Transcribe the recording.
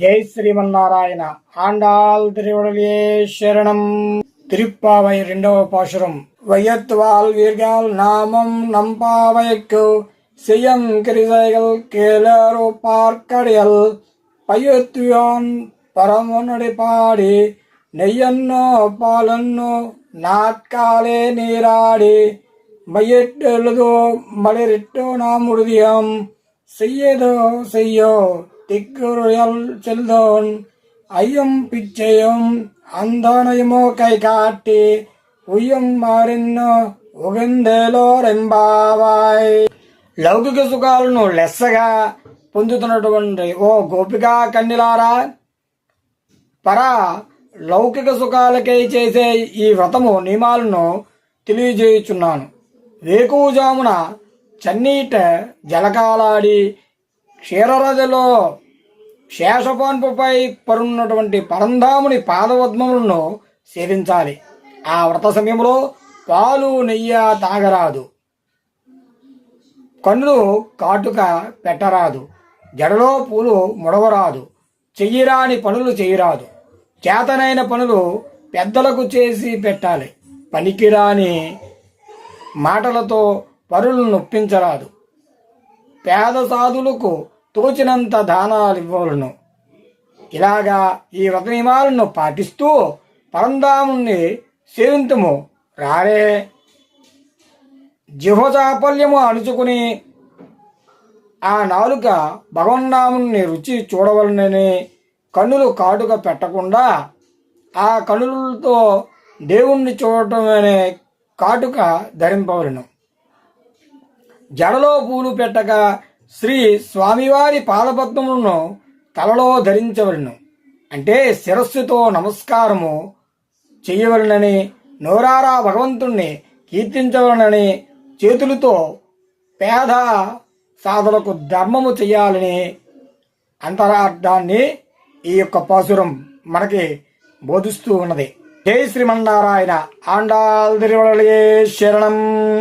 ஜெய் ஸ்ரீமன்னாராயணா. ஆண்டாள் திருவுடலியே சரணம். திருப்பாவை இரண்டవ பாசுரம். வையத்துவால் வீர்கள் நாமம் நம்பாவைக்கு செய்யம் கிரிசைகள் கேளரோ பார்க்கடியல். பையத்துயான் பரமுனடி பாடி. நெய்யன்னோ பாலன்னோ நாட்காலே நீராடி. மையிட்டெழுதோ மலரிட்டோ நாம் உறுதியம். செய்யதோ செய்யோ திக்குறுயல் செல்தோன் ஐயம் பிச்சையும் అందానయమో కై కాట్టి ఉయ్యం మారిన్నో ఉగందేలోరెంబావాయ్ లౌకిక సుఖాలను లెస్సగా పొందుతున్నటువంటి ఓ గోపికా కన్నిలారా పరా లౌకిక సుఖాలకై చేసే ఈ వ్రతము నియమాలను తెలియజేయుచున్నాను వేకువజామున చన్నీట జలకాలాడి క్షీరరజలో శేషపాన్పుపై పరున్నటువంటి పరంధాముని పాదపద్మములను సేవించాలి. ఆ వ్రత సమయంలో పాలు నెయ్యి తాగరాదు. కన్నులు కాటుక పెట్టరాదు. జడలో పూలు ముడవరాదు. చెయ్యిరాని పనులు చేయరాదు చేతనైన పనులు పెద్దలకు చేసి పెట్టాలి. పనికిరాని మాటలతో పరులు నొప్పించరాదు. పేద సాధులకు తోచినంత దానాలు ఇవ్వవలను. ఇలాగా ఈ వ్రత నియమాలను పాటిస్తూ పరంధాముని సేవింతుము. రారే జిహోచాపల్యము అణుచుకుని ఆ నాలుక భగవన్నాముని రుచి చూడవలనని కన్నులు కాటుక పెట్టకుండా ఆ కన్నులతో దేవుణ్ణి చూడటం అనే కాటుక ధరింపవలను. జడలో పూలు పెట్టక శ్రీ స్వామివారి పాదపద్మములను తలలో ధరించవలను. అంటే శిరస్సుతో నమస్కారము చేయవలనని నోరారా భగవంతుణ్ణి కీర్తించవలనని చేతులతో పేద సాధనకు ధర్మము చేయాలని అంతరార్థాన్ని ఈ యొక్క పాసురం మనకి బోధిస్తూ ఉన్నది. జై శ్రీమన్నారాయణ. ఆండాల్ తిరువళయే శరణం.